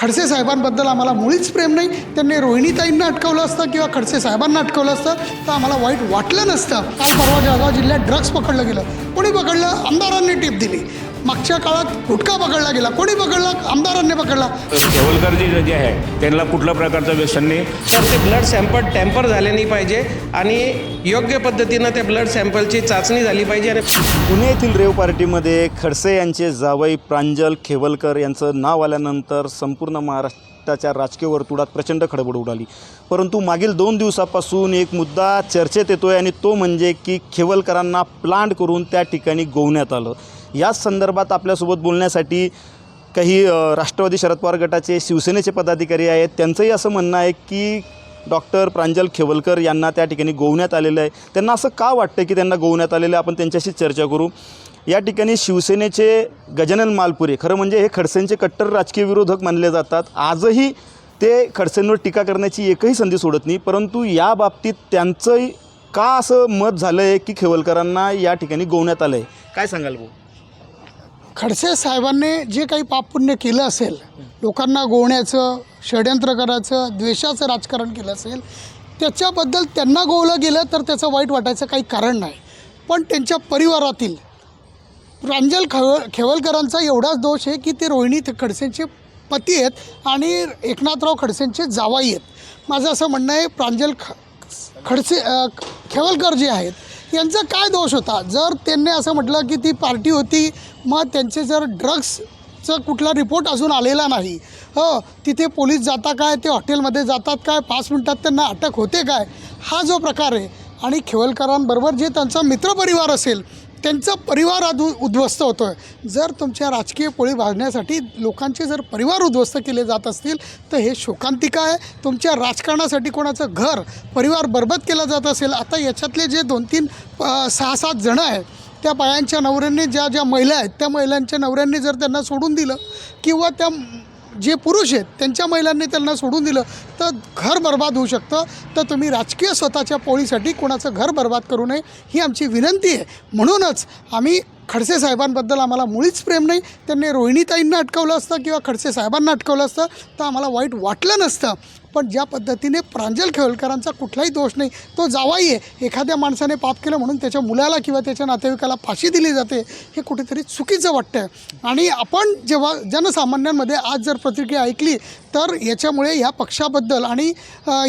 खडसे साहेबांबद्दल आम्हाला मुळीच प्रेम नाही. त्यांनी रोहिणीताईंना अटकवलं असतं किंवा खडसे साहेबांना अटकवलं असतं तर आम्हाला वाईट वाटलं नसतं. काल परवा जळगाव जिल्ह्यात ड्रग्ज पकडलं गेलं. कोणी पकडलं? आमदारांनी टीप दिली. मागच्या काळात गुटखा पकडला गेला. कोणी पकडला? आमदारांनी पकडला. केवलकरजी जे आहे त्यांना कुठल्या प्रकारचं व्यसन नाही. तर ते ब्लड सॅम्पल टॅम्पर झाले नाही पाहिजे आणि योग्य पद्धतीनं त्या ब्लड सॅम्पलची चाचणी झाली पाहिजे आणि पुणे येथील रेव पार्टीमध्ये खडसे यांचे जावई प्रांजल खेवलकर यांचं नाव आल्यानंतर संपूर्ण महाराष्ट्राच्या राजकीय वर्तुळात प्रचंड खळबळ उडाली. परंतु मागील दोन दिवसापासून एक मुद्दा चर्चेत येतो आहे आणि तो म्हणजे की खेवलकरांना प्लांट करून त्या ठिकाणी गोवण्यात आलं. याच संदर्भात आपल्यासोबत बोलण्यासाठी काही राष्ट्रवादी शरद पवार गटाचे शिवसेनेचे पदाधिकारी आहेत. त्यांचंही असं म्हणणं आहे की डॉक्टर प्रांजल खेवलकर यांना त्या ठिकाणी गोवण्यात आलेलं आहे. त्यांना असं का वाटतं की त्यांना गोवण्यात आलेलं आहे? आपण त्यांच्याशी चर्चा करू. या ठिकाणी शिवसेनेचे गजानन मालपुरे खरं म्हणजे हे खडसेंचे कट्टर राजकीय विरोधक मानले जातात. आजही ते खडसेंवर टीका करण्याची एकही संधी सोडत नाही. परंतु या बाबतीत त्यांचंही का असं मत झालं आहे की खेवलकरांना या ठिकाणी गोवण्यात आलं आहे काय सांगाल भाऊ? खडसे साहेबांनी जे काही पापपुण्य केलं असेल लोकांना गोवण्याचं षड्यंत्र करायचं द्वेषाचं राजकारण केलं असेल त्याच्याबद्दल त्यांना गोवलं गेलं तर त्याचं वाईट वाटायचं काही कारण नाही. पण त्यांच्या परिवारातील प्रांजल खव खेवलकरांचा एवढाच दोष आहे की ते रोहिणी खडसेंचे पती आहेत आणि एकनाथराव खडसेंचे जावाई आहेत. माझं असं म्हणणं आहे प्रांजल ख खडसे खेवलकर जे आहेत यांचा काय दोष होता? जर त्यांनी असं म्हटलं की ती पार्टी होती मग त्यांचे जर ड्रग्सचा कुठला रिपोर्ट अजून आलेला नाही हो तिथे पोलीस जाता काय ते हॉटेलमध्ये जातात काय पाच मिनटात त्यांना अटक होते काय? हा जो प्रकार आहे. आणि खेवलकरांबरोबर जे त्यांचा मित्रपरिवार असेल त्यांचा परिवार आज उद्ध्वस्त होतो आहे जर तुमच्या राजकीय पोळी भाजण्यासाठी लोकांचे जर परिवार उद्ध्वस्त केले जात असतील तर हे शोकांतिका आहे. तुमच्या राजकारणासाठी कोणाचं घर परिवार बरबाद केला जात असेल आता याच्यातले जे दोन तीन सहा सात जणं आहेत त्या बायांच्या नवऱ्यांनी ज्या ज्या महिला आहेत त्या महिलांच्या नवऱ्यांनी जर त्यांना सोडून दिलं किंवा त्या जे पुरुष आहेत त्यांच्या महिलांनी त्यांना सोडून दिलं तर घर बर्बाद होऊ शकतं. तर तुम्ही राजकीय स्वतःच्या पोळीसाठी कोणाचं घर बर्बाद करू नये ही आमची विनंती आहे. म्हणूनच आम्ही खडसे साहेबांबद्दल आम्हाला मुळीच प्रेम नाही. त्यांनी रोहिणीताईंना अटकवलं असतं किंवा खडसे साहेबांना अटकवलं असतं तर आम्हाला वाईट वाटलं नसतं. पण ज्या पद्धतीने प्रांजल खेवलकरांचा कुठलाही दोष नाही तो जावाही आहे. एखाद्या माणसाने पाप केलं म्हणून त्याच्या मुलाला किंवा त्याच्या नातेवाईकाला फाशी दिली जाते हे कुठेतरी चुकीचं वाटतं आणि आपण जेव्हा जनसामान्यांमध्ये आज जर प्रतिक्रिया ऐकली तर याच्यामुळे ह्या पक्षाबद्दल आणि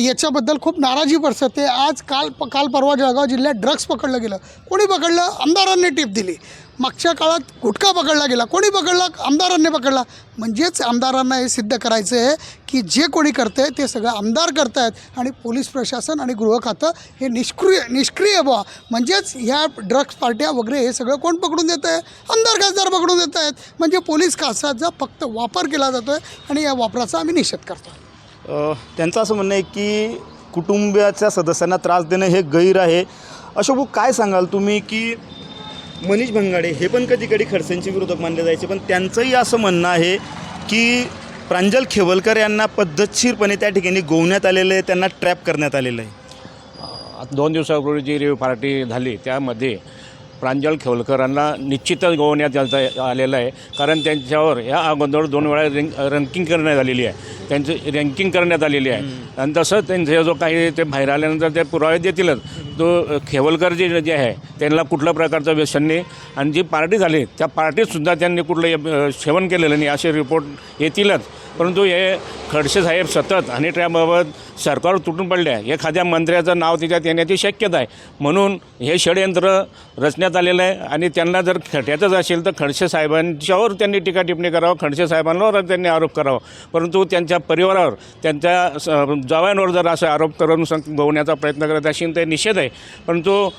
याच्याबद्दल खूप नाराजी बरसते आज काल काल परवा जळगाव जिल्ह्यात ड्रग्स पकडलं गेलं. कोणी पकडलं? आमदारांनी टीप दिली. मागच्या काळात गुटखा पकडला गेला. कोणी पकडला? आमदारांनी पकडला. म्हणजेच आमदारांना हे सिद्ध करायचं आहे की जे कोणी करतं आहे ते सगळं आमदार करत आहेत आणि पोलीस प्रशासन आणि गृह खातं हे निष्क्रिय निष्क्रिय व्हा म्हणजेच ह्या ड्रग्स पार्ट्या वगैरे हे सगळं कोण पकडून देतं आहे आमदार खासदार पकडून देत आहेत म्हणजे पोलीस खात्याचा फक्त वापर केला जातो आहे आणि या वापराचा आम्ही निषेध करतो त्यांचं असं म्हणणं आहे की कुटुंबाच्या सदस्यांना त्रास देणं हे गैर आहे. अशोक काय सांगाल तुम्ही की मनीष भंगाडे हे पण कधी कधी खडसेंचे विरोधक मानले जायचे पण त्यांचंही असं म्हणणं आहे की प्रांजल खेवलकर यांना पद्धतशीरपणे त्या ठिकाणी गोवण्यात आलेलं आहे त्यांना ट्रॅप करण्यात आलेलं आहे. दोन दिवसापूर्वी जी रेव पार्टी झाली त्यामध्ये प्रांजल खेवलकरांना निश्चितच गोवण्यात जाता आलेलं आहे. कारण त्यांच्यावर या अगोदर दोन वेळा रँक रँकिंग करण्यात आलेली आहे. त्यांची रँकिंग करण्यात आलेली आहे. आणि तसं त्यांचे जो काही ते बाहेर आल्यानंतर ते पुरावे देतीलच. तो खेवलकर जे जे आहे त्यांना कुठल्या प्रकारचं व्यसन नाही. आणि जी पार्टी झाली त्या पार्टीतसुद्धा त्यांनी कुठलं सेवन केलेलं नाही. असे रिपोर्ट येतीलच. परंतु हे खडसे साहेब सतत आणि त्याबाबत सरकार तुटून पडले आहे. एखाद्या मंत्र्याचं नाव त्याच्यात येण्याची शक्यता आहे. म्हणून हे षडयंत्र रचण्यात आलेलं आहे आणि त्यांना जर खट्याचंच असेल तर खडसे साहेबांच्यावर त्यांनी टीका टिप्पणी करावं खडसे साहेबांवर त्यांनी आरोप करावा. परंतु त्यांच्या परिवारावर त्यांच्या स- जावयांवर जर असं आरोप करून सं प्रयत्न करत असेल ते निषेध आहे. परंतु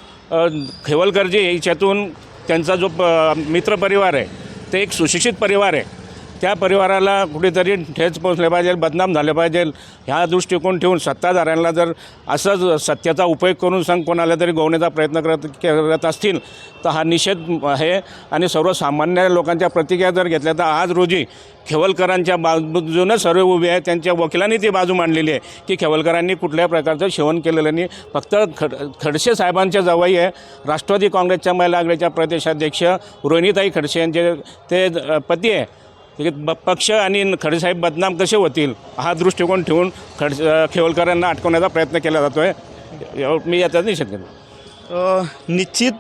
खेवलकरजी याच्यातून त्यांचा जो प मित्रपरिवार आहे ते एक सुशिक्षित परिवार आहे. त्या परिवाराला कुठेतरी ठेच पोचले पाहिजे बदनाम झाले पाहिजे. ह्या दृष्टिकोन ठेवून सत्ताधाऱ्यांना जर असंच सत्याचा उपयोग करून सांग कोणाला तरी गोवण्याचा प्रयत्न करत करत असतील तर हा निषेध आहे. आणि सर्वसामान्य लोकांच्या प्रतिक्रिया जर घेतल्या तर आज रोजी खेवलकरांच्या बाजूनं सर्व उभे आहेत. त्यांच्या वकिलांनी ती बाजू मांडलेली आहे की खेवलकरांनी कुठल्या प्रकारचं सेवन केलेलं नाही. फक्त खड खडसे साहेबांच्या जवळ आहे. राष्ट्रवादी काँग्रेसच्या महिला आघाडीच्या प्रदेशाध्यक्ष रोहिणीताई खडसे यांचे ते पती आहे. ब पक्ष आणि खडसेसाहेब बदनाम कसे होतील हा दृष्टिकोन ठेवून खडस खेवलकरांना अटकवण्याचा प्रयत्न केला जातो आहे मी याच्यात निषेध करतो. निश्चित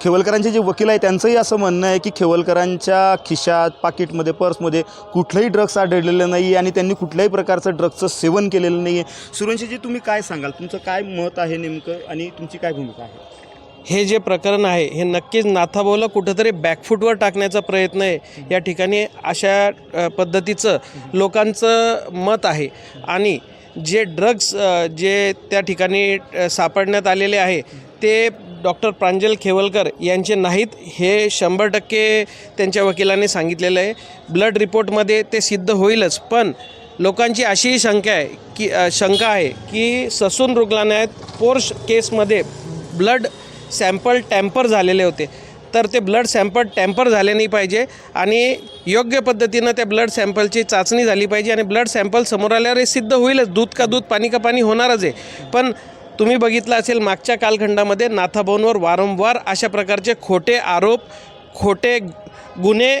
खेवलकरांचे जे वकील आहे त्यांचंही असं म्हणणं आहे की खेवलकरांच्या खिशात पाकिटमध्ये पर्समध्ये कुठलंही ड्रग्स आढळलेलं नाही आणि त्यांनी कुठल्याही प्रकारचं ड्रग्सचं सेवन केलेलं नाही आहे सुरवंशीजी तुम्ही काय सांगाल? तुमचं काय मत आहे नेमकं आणि तुमची काय भूमिका आहे? हे जे प्रकरण आहे हे नक्कीच नाथाभाऊला कुठंतरी बॅकफूटवर टाकण्याचा प्रयत्न आहे. या ठिकाणी अशा पद्धतीचं लोकांचं मत आहे. आणि जे ड्रग्स जे त्या ठिकाणी सापडण्यात आलेले आहे ते डॉक्टर प्रांजल खेवलकर यांचे नाहीत. हे शंभर टक्के त्यांच्या वकिलाने सांगितलेलं आहे. ब्लड रिपोर्टमध्ये ते सिद्ध होईलच. पण लोकांची अशीही शंका आहे की शंका आहे की ससून रुग्णालयात पोर्श केसमध्ये ब्लड सॅम्पल टॅम्पर झालेले होते. तर ते ब्लड सॅम्पल टॅम्पर झाले नाही पाहिजे आणि योग्य पद्धतीनं त्या ब्लड सॅम्पलची चाचणी झाली पाहिजे आणि ब्लड सॅम्पल समोर आल्यावर हे सिद्ध होईलच. दूध का दूध पाणी का पाणी होणारच आहे. पण तुम्ही बघितलं असेल मागच्या कालखंडामध्ये नाथाभाऊंवर वारंवार अशा प्रकारचे खोटे आरोप खोटे गुन्हे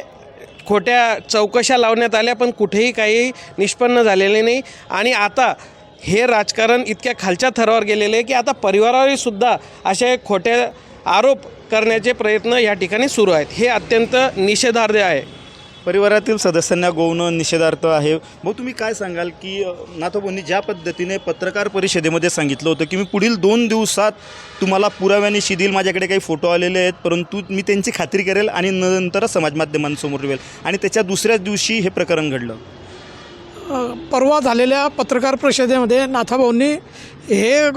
खोट्या चौकशा लावण्यात आल्या पण कुठेही काही निष्पन्न झालेले नाही. आणि आता हे राजकारण इतक्या खालच्या थरावर गेलेले आहे की आता परिवारावरही सुद्धा असे खोटे आरोप करण्याचे प्रयत्न या ठिकाणी सुरू आहेत. हे अत्यंत निषेधार्ह आहे. परिवारातील सदस्यांना गोवणं निषेधार्थ आहे. मग तुम्ही काय सांगाल की अ, ज्या पद्धतीने पत्रकार परिषदेमध्ये सांगितलं होतं की मी पुढील दोन दिवसात तुम्हाला पुराव्याने शिदील माझ्याकडे काही फोटो आलेले आहेत परंतु मी त्यांची खात्री करेल आणि नंतरच समाजमाध्यमांसमोर येईल आणि त्याच्या दुसऱ्याच दिवशी हे प्रकरण घडलं. परवा झालेल्या पत्रकार परिषदेमध्ये नाथाभाऊंनी हे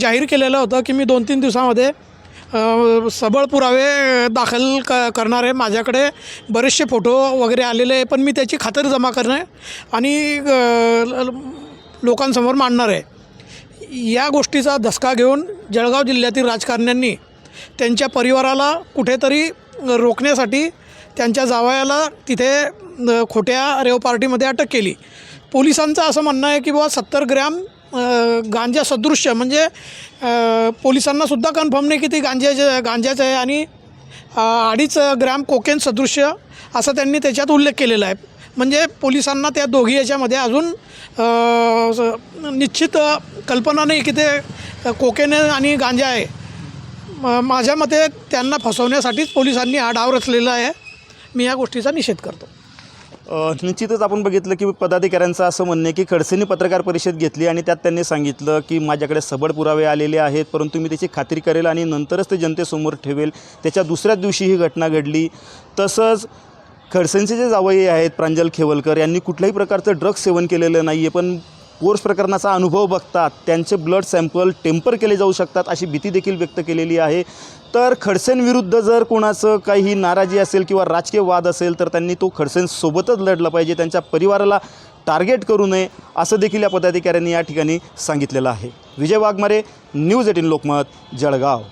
जाहीर केलेलं होतं की मी दोन तीन दिवसामध्ये सबळ पुरावे दाखल क करणार आहे. माझ्याकडे बरेचसे फोटो वगैरे आलेले आहे पण मी त्याची खात्री जमा करणे आणि लोकांसमोर मांडणार आहे. या गोष्टीचा धसका घेऊन जळगाव जिल्ह्यातील राजकारण्यांनी त्यांच्या परिवाराला कुठेतरी रोखण्यासाठी त्यांच्या जावयाला तिथे खोट्या रेव पार्टीमध्ये अटक केली. पोलिसांचं असं म्हणणं आहे की बाबा सत्तर ग्रॅम गांजा सदृश्य म्हणजे पोलिसांनासुद्धा कन्फर्म नाही की ते गांजाचे गांज्याचं आहे आणि अडीच ग्रॅम कोकेन सदृश्य असा त्यांनी त्याच्यात उल्लेख केलेला आहे. म्हणजे पोलिसांना त्या दोघी याच्यामध्ये अजून निश्चित कल्पना नाही की ते कोकेन आणि गांजा आहे. माझ्या मते त्यांना फसवण्यासाठीच पोलिसांनी हा डाव रचलेला आहे. मी या गोष्टीचा निषेध करतो. निश्चितच आपण बघितलं की पदाधिकाऱ्यांचं असं म्हणणं आहे की खडसेंनी पत्रकार परिषद घेतली आणि त्यात त्यांनी सांगितलं की माझ्याकडे सबळ पुरावे आलेले आहेत परंतु मी त्याची खात्री करेल आणि नंतरच ते जनतेसमोर ठेवेल. त्याच्या दुसऱ्याच दिवशी ही घटना घडली. तसंच खडसेंचे जे जावई आहेत प्रांजल खेवलकर यांनी कुठल्याही प्रकारचं ड्रग्स सेवन केलेलं नाही आहे पण कोर्स प्रकरणाचा अनुभव बघतात त्यांचे ब्लड सॅम्पल टेम्पर केले जाऊ शकतात अशी भीती देखील व्यक्त केलेली आहे. तर खडसेंविरुद्ध जर कोणाचं काही नाराजी असेल किंवा राजकीय वाद असेल तर त्यांनी तो खडसेंसोबतच लढला पाहिजे. त्यांच्या परिवाराला टार्गेट करू नये असं देखील या पदाधिकाऱ्यांनी या ठिकाणी सांगितलेलं आहे. Vijay Waghmare news eighteen Lokmat Jalgaon.